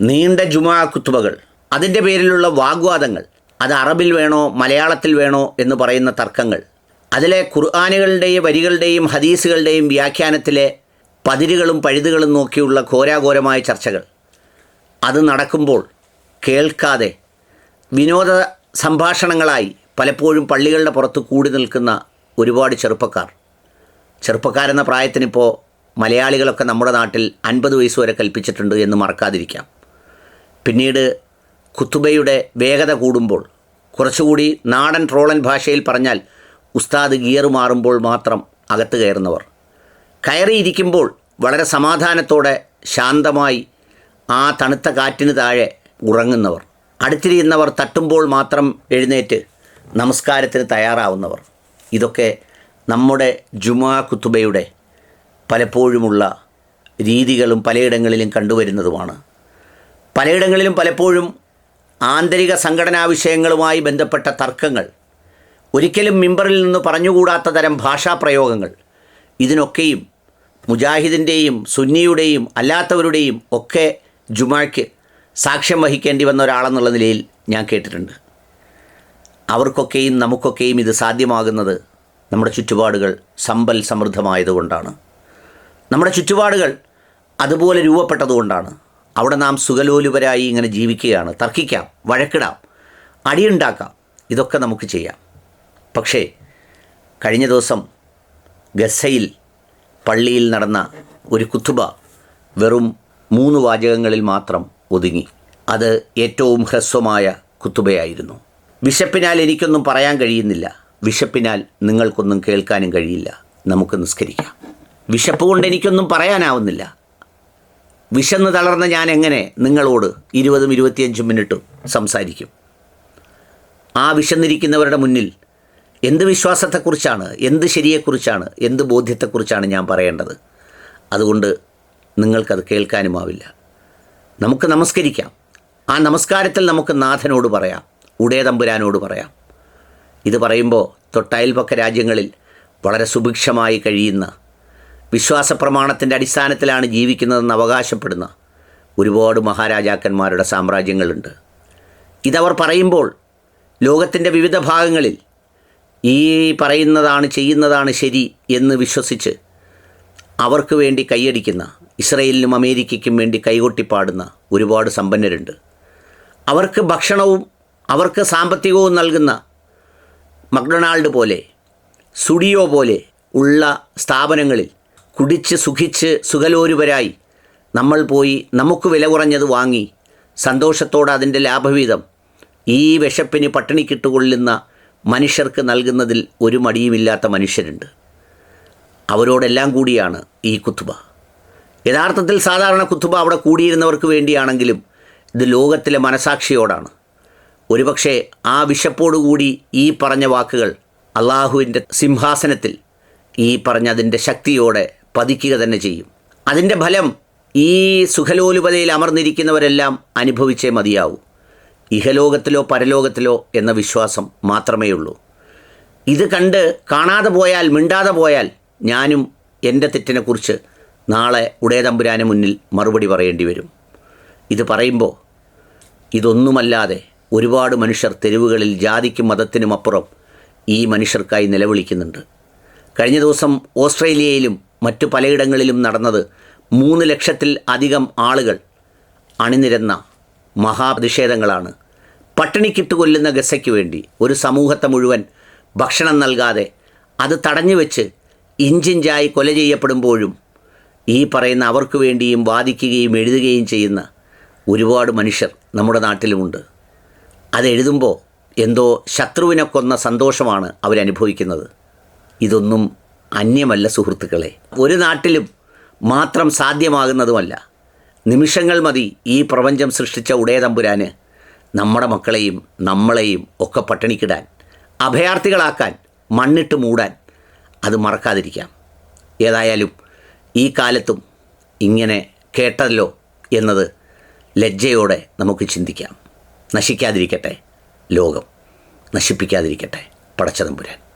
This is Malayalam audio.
നീണ്ട ജുമാ കുത്തുബകൾ. അതിന്റെ പേരിലുള്ള വാഗ്വാദങ്ങൾ. അത് അറബിൽ വേണോ മലയാളത്തിൽ വേണോ എന്ന് പറയുന്ന തർക്കങ്ങൾ. അതിലെ ഖുർആാനുകളുടെയും വരികളുടെയും ഹദീസുകളുടെയും വ്യാഖ്യാനത്തിലെ പതിരുകളും പഴുതുകളും നോക്കിയുള്ള ഘോരാഘോരമായ ചർച്ചകൾ. അത് നടക്കുമ്പോൾ കേൾക്കാതെ വിനോദ സംഭാഷണങ്ങളായി പലപ്പോഴും പള്ളികളുടെ പുറത്ത് കൂടി നിൽക്കുന്ന ഒരുപാട് ചെറുപ്പക്കാർ. ചെറുപ്പക്കാരെന്ന പ്രായത്തിനിപ്പോൾ മലയാളികളൊക്കെ നമ്മുടെ നാട്ടിൽ അൻപത് വയസ്സ് വരെ കൽപ്പിച്ചിട്ടുണ്ട് എന്ന് മറക്കാതിരിക്കാം. പിന്നീട് കുത്തുബയുടെ വേഗത കൂടുമ്പോൾ കുറച്ചുകൂടി നാടൻ ട്രോളൻ ഭാഷയിൽ പറഞ്ഞാൽ ഉസ്താദ് ഗിയർ മാറുമ്പോൾ മാത്രം അകത്ത് കയറുന്നവർ. കയറിയിരിക്കുമ്പോൾ വളരെ സമാധാനത്തോടെ ശാന്തമായി ആ തണുത്ത കാറ്റിന് താഴെ ഉറങ്ങുന്നവർ. അടുത്തിരിയുന്നവർ തട്ടുമ്പോൾ മാത്രം എഴുന്നേറ്റ് നമസ്കാരത്തിന് തയ്യാറാവുന്നവർ. ഇതൊക്കെ നമ്മുടെ ജുമാ കുത്തുബയുടെ പലപ്പോഴുമുള്ള രീതികളും പലയിടങ്ങളിലും കണ്ടുവരുന്നതുമാണ്. പലയിടങ്ങളിലും പലപ്പോഴും ആന്തരിക സംഘടനാ വിഷയങ്ങളുമായി ബന്ധപ്പെട്ട തർക്കങ്ങൾ ഒരിക്കലും മിമ്പറിൽ നിന്ന് പറഞ്ഞുകൂടാത്ത തരം ഭാഷാപ്രയോഗങ്ങൾ ഇതിനൊക്കെയും മുജാഹിദിന്റെയും സുന്നിയുടെയും അല്ലാത്തവരുടെയും ഒക്കെ ജുമായ്ക്ക് സാക്ഷ്യം വഹിക്കേണ്ടി വന്ന ഒരാളെന്നുള്ള നിലയിൽ ഞാൻ കേട്ടിട്ടുണ്ട്. അവർക്കൊക്കെയും നമുക്കൊക്കെയും ഇത് സാധ്യമാകുന്നത് നമ്മുടെ ചുറ്റുപാടുകൾ സമ്പൽ സമൃദ്ധമായതുകൊണ്ടാണ്. നമ്മുടെ ചുറ്റുപാടുകൾ അതുപോലെ രൂപപ്പെട്ടതുകൊണ്ടാണ്. അവിടെ നാം സുഖലോലുപരായി ഇങ്ങനെ ജീവിക്കുകയാണ്. തർക്കിക്കാം വഴക്കിടാം അടിയുണ്ടാക്കാം. ഇതൊക്കെ നമുക്ക് ചെയ്യാം. പക്ഷേ കഴിഞ്ഞ ദിവസം ഗസയിൽ പള്ളിയിൽ നടന്ന ഒരു കുത്തുബ വെറും മൂന്ന് വാചകങ്ങളിൽ മാത്രം ഒതുങ്ങി. അത് ഏറ്റവും ഹ്രസ്വമായ കുത്തുബയായിരുന്നു. വിശപ്പിനാൽ എനിക്കൊന്നും പറയാൻ കഴിയുന്നില്ല. വിശപ്പിനാൽ നിങ്ങൾക്കൊന്നും കേൾക്കാനും കഴിയില്ല. നമുക്ക് നിസ്കരിക്കാം. വിശപ്പ് കൊണ്ട് എനിക്കൊന്നും പറയാനാവുന്നില്ല. വിശന്ന് തളർന്ന ഞാൻ എങ്ങനെ നിങ്ങളോട് ഇരുപതും ഇരുപത്തിയഞ്ചും മിനിറ്റും സംസാരിക്കും? ആ വിശന്നിരിക്കുന്നവരുടെ മുന്നിൽ എന്ത് വിശ്വാസത്തെക്കുറിച്ചാണ് എന്ത് ശരിയെക്കുറിച്ചാണ് എന്ത് ബോധ്യത്തെക്കുറിച്ചാണ് ഞാൻ പറയേണ്ടത്? അതുകൊണ്ട് നിങ്ങൾക്കത് കേൾക്കാനുമാവില്ല. നമുക്ക് നമസ്കരിക്കാം. ആ നമസ്കാരത്തിൽ നമുക്ക് നാഥനോട് പറയാം ഉടേ തമ്പുരാനോട് പറയാം. ഇത് പറയുമ്പോൾ തൊട്ടയൽപക്ക രാജ്യങ്ങളിൽ വളരെ സുഭിക്ഷമായി കഴിയുന്ന വിശ്വാസ പ്രമാണത്തിന്റെ അടിസ്ഥാനത്തിലാണ് ജീവിക്കുന്നതെന്ന് അവകാശപ്പെടുന്ന ഒരുപാട് മഹാരാജാക്കന്മാരുടെ സാമ്രാജ്യങ്ങളുണ്ട്. ഇതവർ പറയുമ്പോൾ ലോകത്തിന്റെ വിവിധ ഭാഗങ്ങളിൽ ഈ പറയുന്നതാണ് ചെയ്യുന്നതാണ് ശരി എന്ന് വിശ്വസിച്ച് അവർക്ക് വേണ്ടി കൈയടിക്കുന്ന ഇസ്രയേലിനും അമേരിക്കയ്ക്കും വേണ്ടി കൈകൊട്ടിപ്പാടുന്ന ഒരുപാട് സമ്പന്നരുണ്ട്. അവർക്ക് ഭക്ഷണവും അവർക്ക് സാമ്പത്തികവും നൽകുന്ന മക്ഡൊണാൾഡ് പോലെ സുഡിയോ പോലെ ഉള്ള സ്ഥാപനങ്ങളിൽ കുടിച്ച് സുഖിച്ച് സുഖലോരുപരായി നമ്മൾ പോയി നമുക്ക് വില കുറഞ്ഞത് വാങ്ങി. സന്തോഷത്തോടെ അതിന്റെ ലാഭവീതം. ഈ വിശപ്പിന് പട്ടിണിക്കിട്ടുകൊള്ളുന്ന മനുഷ്യർക്ക് നൽകുന്നതിൽ ഒരു മടിയുമില്ലാത്ത മനുഷ്യരുണ്ട്. അവരോടെല്ലാം കൂടിയാണ് ഈ കുത്തുബ. യഥാർത്ഥത്തിൽ സാധാരണ കുത്തുബ അവിടെ കൂടിയിരുന്നവർക്ക് വേണ്ടിയാണെങ്കിലും ഇത് ലോകത്തിലെ മനസാക്ഷിയോടാണ്. ഒരുപക്ഷെ ആ വിശപ്പോടുകൂടി ഈ പറഞ്ഞ വാക്കുകൾ അള്ളാഹുവിന്റെ സിംഹാസനത്തിൽ ഈ പറഞ്ഞതിന്റെ ശക്തിയോടെ പതിക്കുക തന്നെ ചെയ്യും. അതിന്റെ ഫലം ഈ സുഖലോലുപതയിൽ അമർന്നിരിക്കുന്നവരെല്ലാം അനുഭവിച്ചേ മതിയാവൂ. ഇഹലോകത്തിലോ പരലോകത്തിലോ എന്ന വിശ്വാസം മാത്രമേ ഉള്ളൂ ഇത് കണ്ട് കാണാതെ പോയാൽ മിണ്ടാതെ പോയാൽ ഞാനും എന്റെ തെറ്റിനെക്കുറിച്ച് നാളെ ഉടയതമ്പുരാന് മുന്നിൽ മറുപടി പറയേണ്ടി വരും. ഇത് പറയുമ്പോൾ ഇതൊന്നുമല്ലാതെ ഒരുപാട് മനുഷ്യർ തെരുവുകളിൽ ജാതിക്കും മതത്തിനും അപ്പുറം ഈ മനുഷ്യർക്കായി നിലവിളിക്കുന്നുണ്ട്. കഴിഞ്ഞ ദിവസം ഓസ്ട്രേലിയയിലും മറ്റു പലയിടങ്ങളിലും നടന്നത് മൂന്ന് ലക്ഷത്തിൽ അധികം ആളുകൾ അണിനിരന്ന മഹാപ്രതിഷേധങ്ങളാണ്. പട്ടിണിക്കിട്ട് കൊല്ലുന്ന ഗസയ്ക്ക് വേണ്ടി ഒരു സമൂഹത്തെ മുഴുവൻ ഭക്ഷണം നൽകാതെ അത് തടഞ്ഞു വെച്ച് ഇഞ്ചിഞ്ചായി കൊല ചെയ്യപ്പെടുമ്പോഴും ഈ പറയുന്ന അവർക്ക് വേണ്ടിയും വാദിക്കുകയും എഴുതുകയും ചെയ്യുന്ന ഒരുപാട് മനുഷ്യർ നമ്മുടെ നാട്ടിലുമുണ്ട്. അതെഴുതുമ്പോൾ എന്തോ ശത്രുവിനെ കൊന്ന സന്തോഷമാണ് അവരനുഭവിക്കുന്നത്. ഇതൊന്നും അന്യമല്ല സുഹൃത്തുക്കളെ. ഒരു നാട്ടിലും മാത്രം സാധ്യമാകുന്നതുമല്ല. നിമിഷങ്ങൾ മതി ഈ പ്രപഞ്ചം സൃഷ്ടിച്ച ഉടയതമ്പുരാന് നമ്മുടെ മക്കളെയും നമ്മളെയും ഒക്കെ പട്ടിണിക്കിടാൻ അഭയാർത്ഥികളാക്കാൻ മണ്ണിട്ട് മൂടാൻ അത് മറക്കാതിരിക്കാം. ഏതായാലും ഈ കാലത്തും ഇങ്ങനെ കേട്ടല്ലോ എന്നത് ലജ്ജയോടെ നമുക്ക് ചിന്തിക്കാം. നശിക്കാതിരിക്കട്ടെ ലോകം. നശിപ്പിക്കാതിരിക്കട്ടെ പടച്ചതമ്പുരാൻ